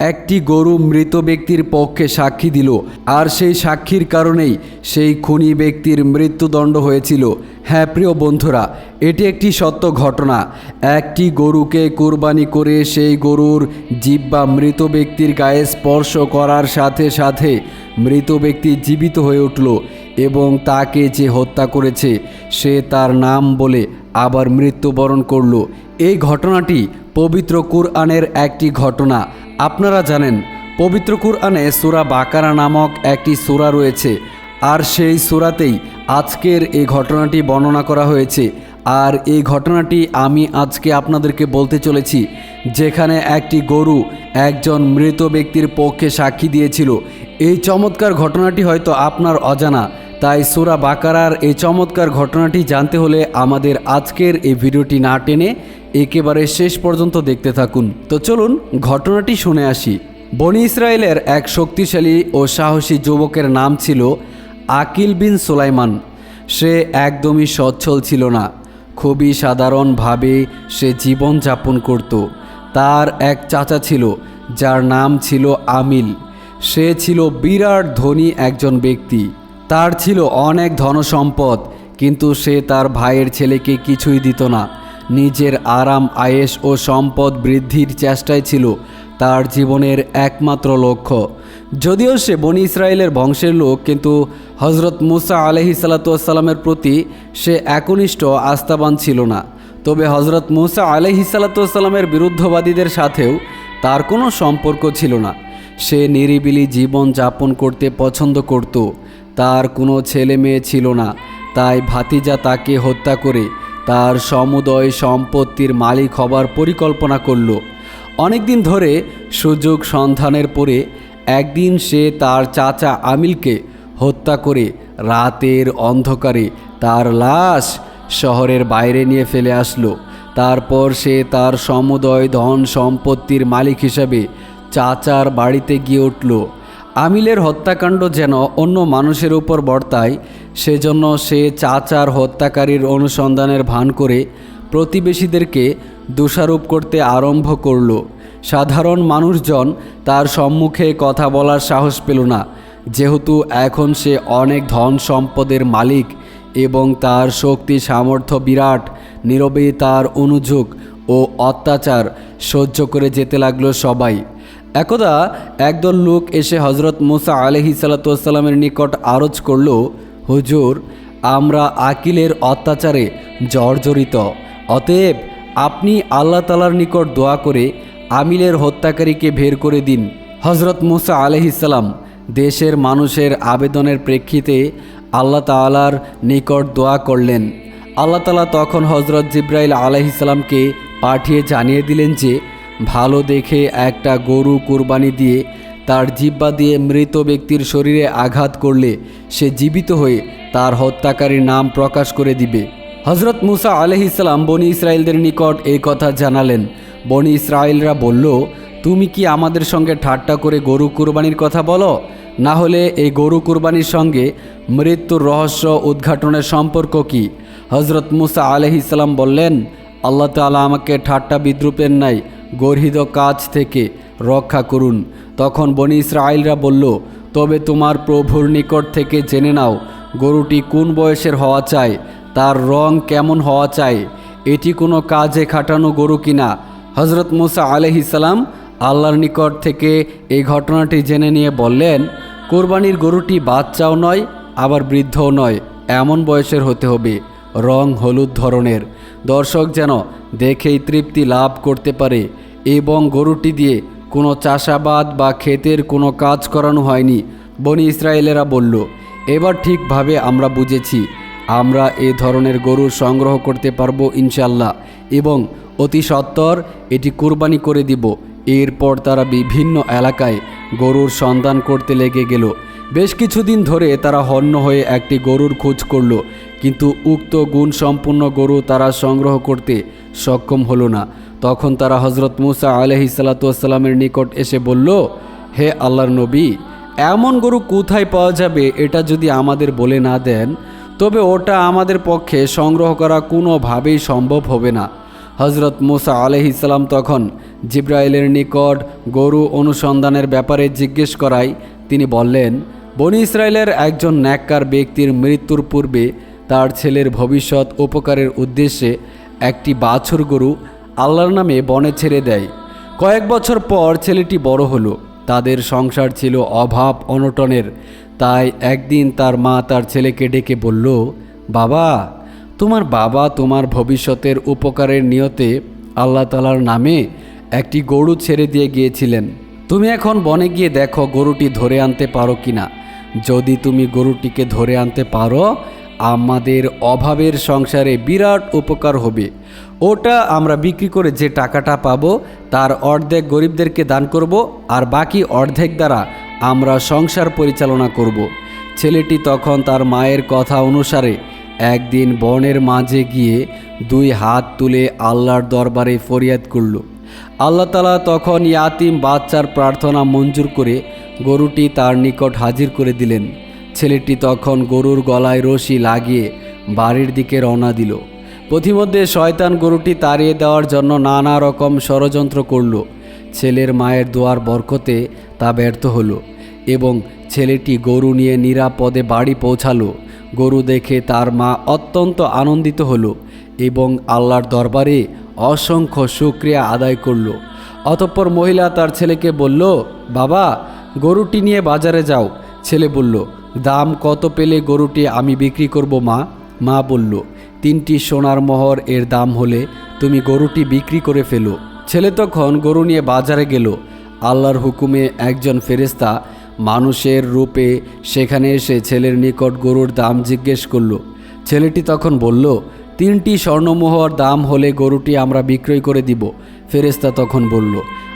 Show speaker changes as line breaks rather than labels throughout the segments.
একটি গরু মৃত ব্যক্তির পক্ষে সাক্ষী দিল, আর সেই সাক্ষীর কারণেই সেই খুনি ব্যক্তির মৃত্যুদণ্ড হয়েছিল। হ্যাঁ প্রিয় বন্ধুরা, এটি একটি সত্য ঘটনা। একটি গরুকে কোরবানি করে সেই গরুর জিব্বা মৃত ব্যক্তির গায়ে স্পর্শ করার সাথে সাথে মৃত ব্যক্তি জীবিত হয়ে উঠল এবং তাকে যে হত্যা করেছে, সে তার নাম বলে আবার মৃত্যুবরণ করল। এই ঘটনাটি পবিত্র কুরআনের একটি ঘটনা। আপনারা জানেন, পবিত্র কুরআনে সুরা বাকারা নামক একটি সুরা রয়েছে, আর সেই সুরাতেই আজকের এই ঘটনাটি বর্ণনা করা হয়েছে। আর এই ঘটনাটি আমি আজকে আপনাদেরকে বলতে চলেছি, যেখানে একটি গরু একজন মৃত ব্যক্তির পক্ষে সাক্ষী দিয়েছিল। এই চমৎকার ঘটনাটি হয়তো আপনার অজানা, তাই সুরা বাকারার এই চমৎকার ঘটনাটি জানতে হলে আমাদের আজকের এই ভিডিওটি না টেনে একেবারে শেষ পর্যন্ত দেখতে থাকুন। তো চলুন ঘটনাটি শুনে আসি। বনি ইসরায়েলের এক শক্তিশালী ও সাহসী যুবকের নাম ছিল আকিল বিন সুলাইমান। সে একদমই সচ্ছল ছিল না। খুবই সাধারণভাবে সে জীবন যাপন করত। তার এক চাচা ছিল, যার নাম ছিল আমিল। সে ছিল বিরাট ধনী একজন ব্যক্তি। তার ছিল অনেক ধনসম্পদ, কিন্তু সে তার ভাইয়ের ছেলেকে কিছুই দিত না। নিজের আরাম আয়েস ও সম্পদ বৃদ্ধির চেষ্টায় ছিল তার জীবনের একমাত্র লক্ষ্য। যদিও সে বনি ইসরায়েলের বংশের লোক, কিন্তু হজরত মুসা আলহি সাল্লাতামের প্রতি সে একনিষ্ঠ, আস্থাবান ছিল না। তবে হজরত মুসা আলহি সাল্লাতামের বিরুদ্ধবাদীদের সাথেও তার কোনো সম্পর্ক ছিল না। সে নিরিবিলি জীবন যাপন করতে পছন্দ করত। তার কোনো ছেলে মেয়ে ছিল না। তাই ভাতিজা তাকে হত্যা করে তার সমুদয় সম্পত্তির মালিক হবার পরিকল্পনা করল। অনেকদিন ধরে সুযোগ সন্ধানের পরে একদিন সে তার চাচা আমিলকে হত্যা করে রাতের অন্ধকারে তার লাশ শহরের বাইরে নিয়ে ফেলে আসলো। তারপর সে তার সমুদয় ধন সম্পত্তির মালিক হিসাবে চাচার বাড়িতে গিয়ে উঠল। আমিলের হত্যাকাণ্ড যেন অন্য মানুষের উপর বর্তায় সেজন্য সে চাচার হত্যাকারীর অনুসন্ধানের ভান করে প্রতিবেশীদেরকে দোষারোপ করতে আরম্ভ করল। সাধারণ মানুষজন তার সম্মুখে কথা বলার সাহস পেল না। যেহেতু এখন সে অনেক ধন সম্পদের মালিক এবং তার শক্তি, সামর্থ্য বিরাট, নীরবে তার অনুযোগ ও অত্যাচার সহ্য করে যেতে লাগল সবাই। একদা একদল লোক এসে হজরত মুসা আলহি সাল্লাতামের নিকট আরজ করল হুজুর, আমরা আকিলের অত্যাচারে জর্জরিত। অতএব আপনি আল্লাহ তালার নিকট দোয়া করে আমিলের হত্যাকারীকে বের করে দিন। হজরত মুসা আলহিসাল্লাম দেশের মানুষের আবেদনের প্রেক্ষিতে আল্লাহ তালার নিকট দোয়া করলেন। আল্লাহ তালা তখন হজরত জিব্রাইল আলহিসাল্লামকে পাঠিয়ে জানিয়ে দিলেন যে, ভালো দেখে একটা গরু কুরবানি দিয়ে তার জিব্বা দিয়ে মৃত ব্যক্তির শরীরে আঘাত করলে সে জীবিত হয়ে তার হত্যাকারীর নাম প্রকাশ করে দিবে। হজরত মুসা আলহিসাল্লাম বনি ইসরায়েলদের নিকট এই কথা জানালেন। বনি ইসরায়েলরা বলল, তুমি কি আমাদের সঙ্গে ঠাট্টা করে গরু কুরবানির কথা বলো? না হলে এই গরু কুরবানির সঙ্গে মৃত্যুর রহস্য উদ্ঘাটনের সম্পর্ক কি? হজরত মুসা আলহিসাল্লাম বললেন আল্লাহ তালা আমাকে ঠাট্টা বিদ্রুপের নাই গর্হিত কাজ থেকে রক্ষা করুন। তখন বনি ইসরায়েলরা বলল, তবে তোমার প্রভুর নিকট থেকে জেনে নাও, গরুটি কোন বয়সের হওয়া চাই, তার রং কেমন হওয়া চাই, এটি কোনো কাজে খাটানো গরু কিনা? হজরত মুসা আলহিসাল্লাম আল্লাহর নিকট থেকে এই ঘটনাটি জেনে নিয়ে বললেন, কোরবানির গরুটি বাচ্চাও নয়, আবার বৃদ্ধও নয়, এমন বয়সের হতে হবে। রং হলুদ ধরনের। দর্শক যেন দেখেই তৃপ্তি লাভ করতে পারে এবং গরুটি দিয়ে কোনো চাষাবাদ বা ক্ষেতের কোনো কাজ করানো হয়নি বনি ইসরায়েলেরা বলল, এবার ঠিকভাবে আমরা বুঝেছি, আমরা এ ধরনের গরু সংগ্রহ করতে পারব ইনশাল্লাহ এবং অতি সত্বর এটি কুরবানি করে দিব। এরপর তারা বিভিন্ন এলাকায় গরুর সন্ধান করতে লেগে গেল। বেশ কিছুদিন ধরে তারা হন্য হয়ে একটি গরুর খোঁজ করল, কিন্তু উক্ত গুণ সম্পূর্ণ গরু তারা সংগ্রহ করতে সক্ষম হলো না। তখন তারা হজরত মুসা আলহি সাল্লাতামের নিকট এসে বলল, হে আল্লাহর নবী, এমন গরু কোথায় পাওয়া যাবে এটা যদি আমাদের বলে না দেন, তবে ওটা আমাদের পক্ষে সংগ্রহ করা কোনোভাবেই সম্ভব হবে না। হজরত মুসা আলহিসাল্লাম তখন জিব্রাইলের নিকট গরু অনুসন্ধানের ব্যাপারে জিজ্ঞেস করায় তিনি বললেন বনি ইসরায়েলের একজন ন্যাক্কার ব্যক্তির মৃত্যুর পূর্বে তার ছেলের ভবিষ্যৎ উপকারের উদ্দেশ্যে একটি বাছুর গরু আল্লাহর নামে বনে ছেড়ে দেয়। কয়েক বছর পর ছেলেটি বড় হলো। তাদের সংসার ছিল অভাব অনটনের। তাই একদিন তার মা তার ছেলেকে ডেকে বলল, বাবা, তোমার বাবা তোমার ভবিষ্যতের উপকারের নিয়তে আল্লাহ তালার নামে একটি গরু ছেড়ে দিয়ে গিয়েছিলেন। তুমি এখন বনে গিয়ে দেখো গরুটি ধরে আনতে পারো কিনা। যদি তুমি গরুটিকে ধরে আনতে পারো, আমাদের অভাবের সংসারে বিরাট উপকার হবে। ওটা আমরা বিক্রি করে যে টাকাটা পাবো, তার অর্ধেক গরিবদেরকে দান করব আর বাকি অর্ধেক দ্বারা আমরা সংসার পরিচালনা করব। ছেলেটি তখন তার মায়ের কথা অনুসারে একদিন বনের মাঝে গিয়ে দুই হাত তুলে আল্লাহর দরবারে ফরিয়াদ করল। আল্লাহ তালা তখন ইয়াতিম বাচ্চার প্রার্থনা মঞ্জুর করে গরুটি তার নিকট হাজির করে দিলেন। ছেলেটি তখন গরুর গলায় রশি লাগিয়ে বাড়ির দিকে রওনা দিল। পথিমধ্যে শয়তান গরুটি তাড়িয়ে দেওয়ার জন্য নানা রকম ষড়যন্ত্র করল। ছেলের মায়ের দোয়ার বরকতে তা ব্যর্থ হলো এবং ছেলেটি গরু নিয়ে নিরাপদে বাড়ি পৌঁছালো। গরু দেখে তার মা অত্যন্ত আনন্দিত হলো এবং আল্লাহর দরবারে অসংখ্য শুক্রিয়া আদায় করল। অতঃপর মহিলা তার ছেলেকে বলল, বাবা গরুটি নিয়ে বাজারে যাও। ছেলে বলল, দাম কত পেলে গরুটি আমি বিক্রি করব, মা? মা বলল, তিনটি সোনার মোহর এর দাম হলে তুমি গরুটি বিক্রি করে ফেলো। ছেলে তখন গরু নিয়ে বাজারে গেল। আল্লাহর হুকুমে একজন ফেরেস্তা মানুষের রূপে সেখানে এসে ছেলের নিকট গরুর দাম জিজ্ঞেস করল। ছেলেটি তখন বলল, তিনটি স্বর্ণমোহর দাম হলে গরুটি আমরা বিক্রয় করে দিব। ফেরেস্তা তখন বলল,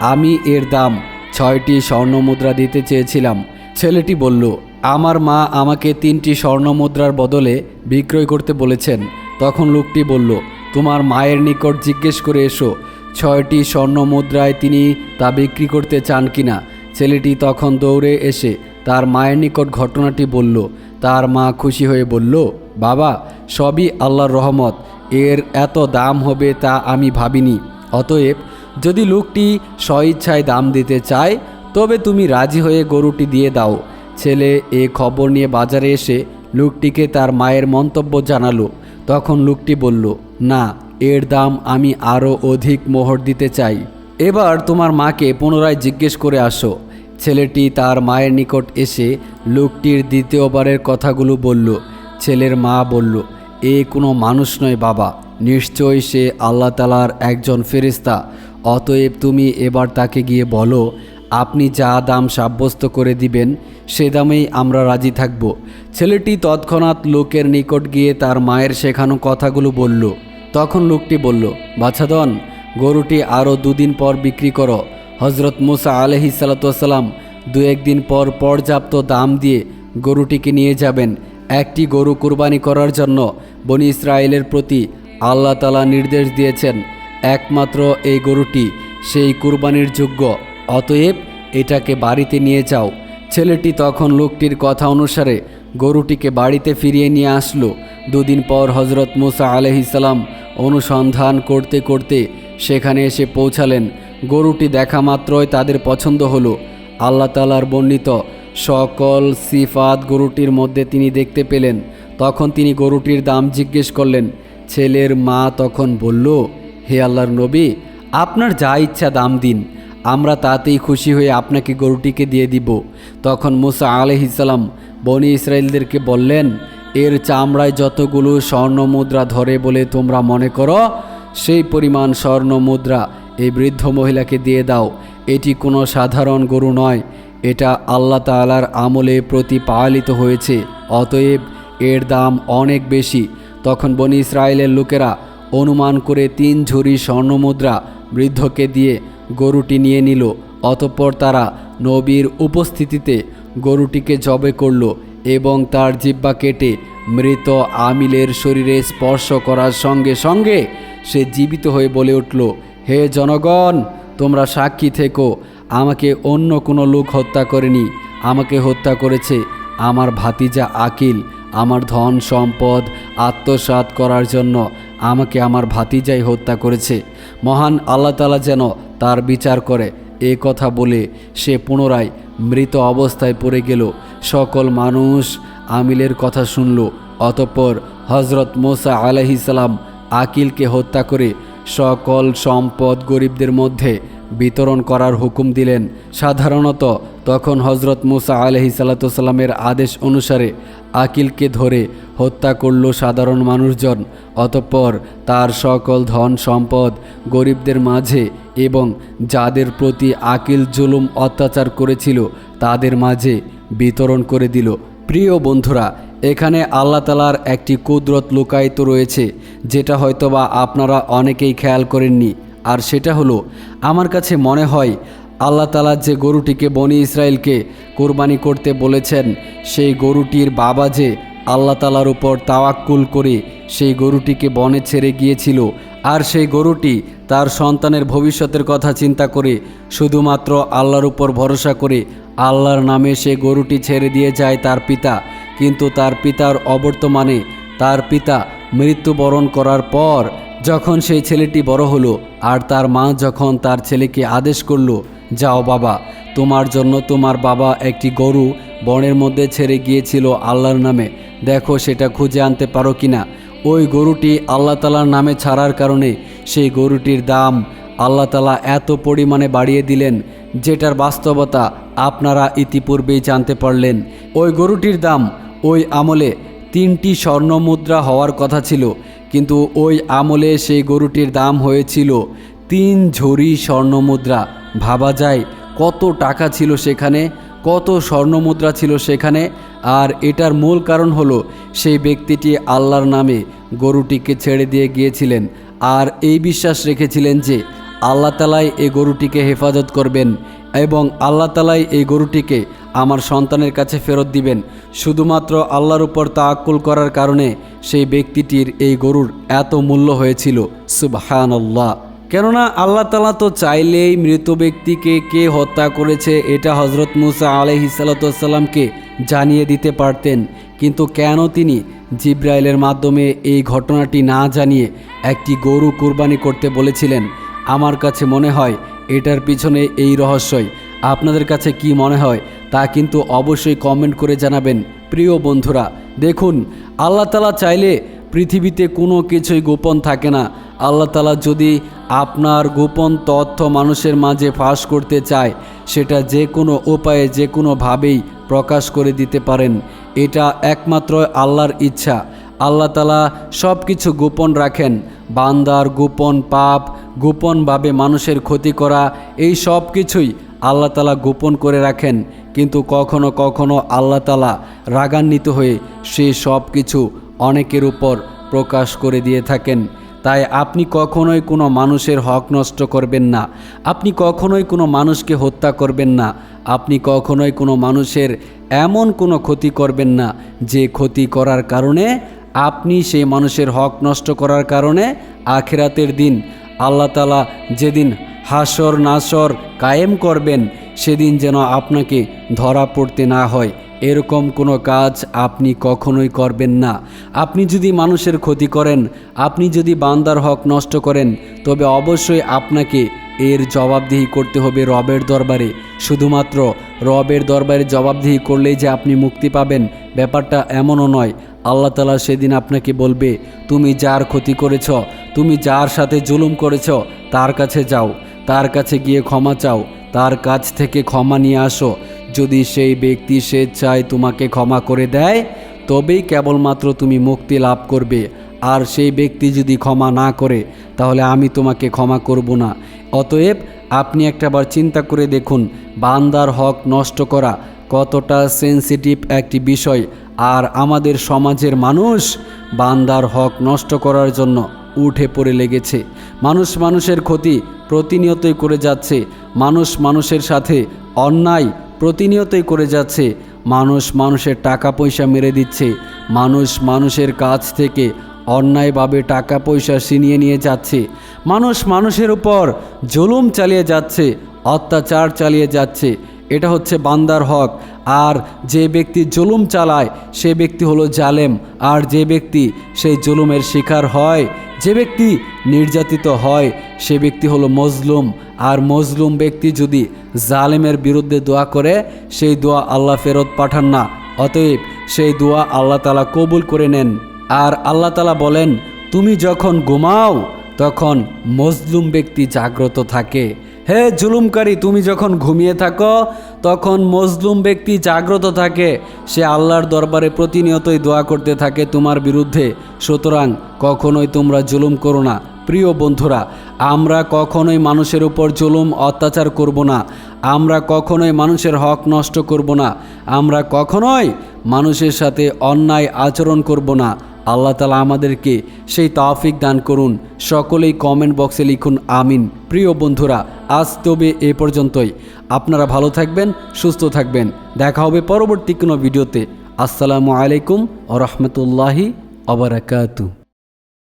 আমি এর দাম ছয়টি স্বর্ণমুদ্রা দিতে চেয়েছিলাম। ছেলেটি বলল, আমার মা আমাকে তিনটি স্বর্ণমুদ্রার বদলে বিক্রয় করতে বলেছেন। তখন লোকটি বলল, তোমার মায়ের নিকট জিজ্ঞেস করে এসো, ছয়টি স্বর্ণ মুদ্রায় তিনি তা বিক্রি করতে চান কিনা? ছেলেটি তখন দৌড়ে এসে তার মায়ের নিকট ঘটনাটি বলল। তার মা খুশি হয়ে বলল, বাবা, সবই আল্লাহর রহমত। এর এত দাম হবে তা আমি ভাবিনি। অতএব যদি লোকটি স্বইচ্ছায় দাম দিতে চায়, তবে তুমি রাজি হয়ে গরুটি দিয়ে দাও। ছেলে এ খবর নিয়ে বাজারে এসে লোকটিকে তার মায়ের মন্তব্য জানালো। তখন লোকটি বলল, না, এর দাম আমি আরও অধিক মোহর দিতে চাই। এবার তোমার মাকে পুনরায় জিজ্ঞেস করে আসো। ছেলেটি তার মায়ের নিকট এসে লোকটির দ্বিতীয়বারের কথাগুলো বলল। ছেলের মা বলল, এ কোনো মানুষ নয় বাবা। নিশ্চয়ই সে আল্লাহ তালার একজন ফেরিস্তা অতএব তুমি এবার তাকে গিয়ে বলো, আপনি যা দাম সাব্যস্ত করে দিবেন, সে দামেই আমরা রাজি থাকব। ছেলেটি তৎক্ষণাৎ লোকের নিকট গিয়ে তার মায়ের শেখানো কথাগুলো বলল। তখন লোকটি বলল, বাছাদন, গরুটি আরও দুদিন পর বিক্রি করো। হজরত মুসা আলহি সালাতাম দু একদিন পর পর্যাপ্ত দাম দিয়ে গরুটিকে নিয়ে যাবেন। একটি গরু কুরবানি করার জন্য বনি ইসরায়েলের প্রতি আল্লাহ তালা নির্দেশ দিয়েছেন। একমাত্র এই গরুটি, সেই কুরবানির যোগ্য। অতএব এটাকে বাড়িতে নিয়ে যাও। ছেলেটি তখন লোকটির কথা অনুসারে গরুটিকে বাড়িতে ফিরিয়ে নিয়ে আসলো। দুদিন পর হজরত মুসা আলহিসাল্লাম অনুসন্ধান করতে করতে সেখানে এসে পৌঁছালেন। গরুটি দেখা মাত্রই তাদের পছন্দ হলো। আল্লাহ তালার বর্ণিত সকল সিফাত গরুটির মধ্যে তিনি দেখতে পেলেন। তখন তিনি গরুটির দাম জিজ্ঞেস করলেন, ছেলের মা তখন বলল হে আল্লাহর নবী, আপনার যা ইচ্ছা দাম দিন। আমরা তাতেই খুশি হয়ে আপনাকে গরুটিকে দিয়ে দিব। তখন মুসা আলহিসাল্লাম বনি ইসরায়েলদেরকে বললেন, এর চামড়ায় যতগুলো স্বর্ণ মুদ্রা ধরে বলে তোমরা মনে করো, সেই পরিমাণ স্বর্ণ মুদ্রা এই বৃদ্ধ মহিলাকে দিয়ে দাও। এটি কোনো সাধারণ গরু নয়। এটা আল্লাহ তালার আমলে প্রতিপালিত হয়েছে। অতএব এর দাম অনেক বেশি। তখন বনি ইসরায়েলের লোকেরা অনুমান করে তিন ঝুড়ি স্বর্ণমুদ্রা বৃদ্ধকে দিয়ে গরুটি নিয়ে নিল, অতঃপর তারা নবীর উপস্থিতিতে গরুটিকে জবে করল এবং তার জিব্বা কেটে মৃত আমিলের শরীরে স্পর্শ করার সঙ্গে সঙ্গে সে জীবিত হয়ে বলে উঠল, হে জনগণ, তোমরা সাক্ষী থেকো, আমাকে অন্য কোনো লোক হত্যা করেনি, আমাকে হত্যা করেছে আমার ভাতিজা আকিল, আমার ধন সম্পদ আত্মসাৎ করার জন্য আমাকে আমার ভাতিজাই হত্যা করেছে। মহান আল্লাহ তালা যেন তার বিচার করে। এ কথা বলে সে পুনরায় মৃত অবস্থায় পড়ে গেল। সকল মানুষ আমিলের কথা শুনল। অতঃপর হজরত মোসা আলহিসাল্লাম আকিলকে হত্যা করে সকল সম্পদ গরিবদের মধ্যে বিতরণ করার হুকুম দিলেন। সাধারণত তখন হজরত মুসা আলহি আদেশ অনুসারে আকিলকে ধরে হত্যা করল সাধারণ মানুষজন, অতঃপর তার সকল ধন সম্পদ গরিবদের মাঝে এবং যাদের প্রতি আকিল জুলুম অত্যাচার করেছিল তাদের মাঝে বিতরণ করে দিল। প্রিয় বন্ধুরা, এখানে আল্লাহ তালার একটি কুদরত লুকায়িত রয়েছে, যেটা হয়তোবা আপনারা অনেকেই খেয়াল করেননি। আর সেটা হলো, আমার কাছে মনে হয়, আল্লাহ তালা যে গরুটিকে বনি ইসরায়েলকে কোরবানি করতে বলেছেন, সেই গরুটির বাবা যে আল্লাহ তালার উপর তাওয়াক্কুল করে সেই গরুটিকে বনে ছেড়ে গিয়েছিল, আর সেই গরুটি তার সন্তানের ভবিষ্যতের কথা চিন্তা করে শুধুমাত্র আল্লাহর উপর ভরসা করে আল্লাহর নামে সে গরুটি ছেড়ে দিয়ে যায় তার পিতা। কিন্তু তার পিতার অবর্তমানে তার পিতা মৃত্যুবরণ করার পর যখন সেই ছেলেটি বড় হলো আর তার মা যখন তার ছেলেকে আদেশ করল, যাও বাবা, তোমার জন্য তোমার বাবা একটি গরু বনের মধ্যে ছেড়ে গিয়েছিল আল্লাহর নামে। দেখো সেটা খুঁজে আনতে পারো কিনা ওই গরুটি আল্লাহ তালার নামে ছাড়ার কারণে সেই গরুটির দাম আল্লাহ তালা এত পরিমাণে বাড়িয়ে দিলেন, যেটার বাস্তবতা আপনারা ইতিপূর্বেই জানতে পারলেন। ওই গরুটির দাম ওই আমলে তিনটি স্বর্ণ মুদ্রা হওয়ার কথা ছিল। কিন্তু ওই আমলে সেই গরুটির দাম হয়েছিল তিন ঝুড়ি স্বর্ণ মুদ্রা ভাবা যায় কত টাকা ছিল সেখানে, কত স্বর্ণ মুদ্রা ছিল সেখানে, আর এটার মূল কারণ হলো সেই ব্যক্তিটি আল্লাহর নামে গরুটিকে ছেড়ে দিয়ে গিয়েছিলেন। আর এই বিশ্বাস রেখেছিলেন যে আল্লাহ তালাই এই গরুটিকে হেফাজত করবেন এবং আল্লাহ তালাই এই গরুটিকে আমার সন্তানের কাছে ফেরত দিবেন। শুধুমাত্র আল্লাহর উপর তাক্কুল করার কারণে সেই ব্যক্তিটির এই গরুর এত মূল্য হয়েছিল। সুবহান আল্লাহ কেননা আল্লাহ তালা তো চাইলেই মৃত ব্যক্তিকে কে হত্যা করেছে এটা হজরত মুসা আলহিসাল্লামকে জানিয়ে দিতে পারতেন। কিন্তু কেন তিনি জিব্রাইলের মাধ্যমে এই ঘটনাটি না জানিয়ে একটি গরু কুরবানি করতে বলেছিলেন? আমার কাছে মনে হয় এটার পিছনে এই রহস্যই। আপনাদের কাছে কি মনে হয় তা কিন্তু অবশ্যই কমেন্ট করে জানাবেন, প্রিয় বন্ধুরা। দেখুন, আল্লাহ তালা চাইলে পৃথিবীতে কোনো কিছুই গোপন থাকে না। আল্লাহ তালা যদি আপনার গোপন তথ্য মানুষের মাঝে ফাঁস করতে চায়, সেটা যে কোনো উপায়ে, যে কোনোভাবেই প্রকাশ করে দিতে পারেন। এটা একমাত্র আল্লাহর ইচ্ছা। আল্লাহ তালা সব কিছু গোপন রাখেন। বান্দার গোপন পাপ, গোপনভাবে মানুষের ক্ষতি করা, এই সব কিছুই আল্লাহ তালা গোপন করে রাখেন, কিন্তু কখনো কখনো আল্লাহ তালা রাগান্বিত হয়ে সে সব কিছু অনেকের উপর প্রকাশ করে দিয়ে থাকেন। তাই আপনি কখনোই কোনো মানুষের হক নষ্ট করবেন না। আপনি কখনোই কোনো মানুষকে হত্যা করবেন না। আপনি কখনোই কোনো মানুষের এমন কোনো ক্ষতি করবেন না যে ক্ষতি করার কারণে আপনি সেই মানুষের হক নষ্ট করার কারণে আখেরাতের দিন আল্লাহ তালা যেদিন হাসর নাসর কায়েম করবেন, সেদিন যেন আপনাকে ধরা পড়তে না হয়। এরকম কোনো কাজ আপনি কখনোই করবেন না। আপনি যদি মানুষের ক্ষতি করেন, আপনি যদি বান্দার হক নষ্ট করেন, তবে অবশ্যই আপনাকে এর জবাবদিহি করতে হবে রবের দরবারে। শুধুমাত্র রবের দরবারে জবাবদিহি করলেই যে আপনি মুক্তি পাবেন, ব্যাপারটা এমনও নয়। আল্লাহ তালা সেদিন আপনাকে বলবে, তুমি যার ক্ষতি করেছ, তুমি যার সাথে জুলুম করেছ, তার কাছে যাও। তার কাছে গিয়ে ক্ষমা চাও। তার কাছ থেকে ক্ষমা নিয়ে আসো। যদি সেই ব্যক্তি স্বেচ্ছায় তোমাকে ক্ষমা করে দেয়, তবেই কেবলমাত্র তুমি মুক্তি লাভ করবে। আর সেই ব্যক্তি যদি ক্ষমা না করে, তাহলে আমি তোমাকে ক্ষমা করব না। অতএব আপনি একটাবার চিন্তা করে দেখুন, বান্দার হক নষ্ট করা কতটা সেন্সিটিভ একটি বিষয়। আর আমাদের সমাজের মানুষ বান্দার হক নষ্ট করার জন্য উঠে পড়ে লেগেছে। মানুষ মানুষের ক্ষতি প্রতিনিয়তই করে যাচ্ছে। মানুষ মানুষের সাথে অন্যায় প্রতিনিয়তই করে যাচ্ছে। মানুষ মানুষের টাকা পয়সা মেরে দিচ্ছে। মানুষ মানুষের কাছ থেকে অন্যায়ভাবে টাকা পয়সা ছিনিয়ে নিয়ে যাচ্ছে। মানুষ মানুষের উপর জুলুম চালিয়ে যাচ্ছে, অত্যাচার চালিয়ে যাচ্ছে। এটা হচ্ছে বান্দার হক। আর যে ব্যক্তি জুলুম চালায়, সে ব্যক্তি হলো জালেম। আর যে ব্যক্তি সেই জুলুমের শিকার হয়, যে ব্যক্তি নির্যাতিত হয়, সে ব্যক্তি হলো মজলুম। আর মজলুম ব্যক্তি যদি জালেমের বিরুদ্ধে দোয়া করে, সেই দোয়া আল্লাহ ফেরত পাঠান না। অতএব সেই দোয়া আল্লাহ তালা কবুল করে নেন। আর আল্লাহ তালা বলেন, তুমি যখন ঘুমাও, তখন মজলুম ব্যক্তি জাগ্রত থাকে। হে জুলুমকারী, তুমি যখন ঘুমিয়ে থাকো, তখন মজলুম ব্যক্তি জাগ্রত থাকে। সে আল্লাহর দরবারে প্রতিনিয়তই দোয়া করতে থাকে তোমার বিরুদ্ধে। সুতরাং কখনোই তোমরা জুলুম করো না। প্রিয় বন্ধুরা, আমরা কখনোই মানুষের উপর জুলুম, অত্যাচার করব না। আমরা কখনোই মানুষের হক নষ্ট করব না। আমরা কখনোই মানুষের সাথে অন্যায় আচরণ করব না। আল্লাহ তালা আমাদেরকে সেই তাফিক দান করুন। সকলেই কমেন্ট বক্সে লিখুন, আমিন। প্রিয় বন্ধুরা, আজ তবে এ পর্যন্তই। আপনারা ভালো থাকবেন, সুস্থ থাকবেন। দেখা হবে পরবর্তী কোনো ভিডিওতে। আসসালামু আলাইকুম ও রহমতুল্লাহি অবরাকাতু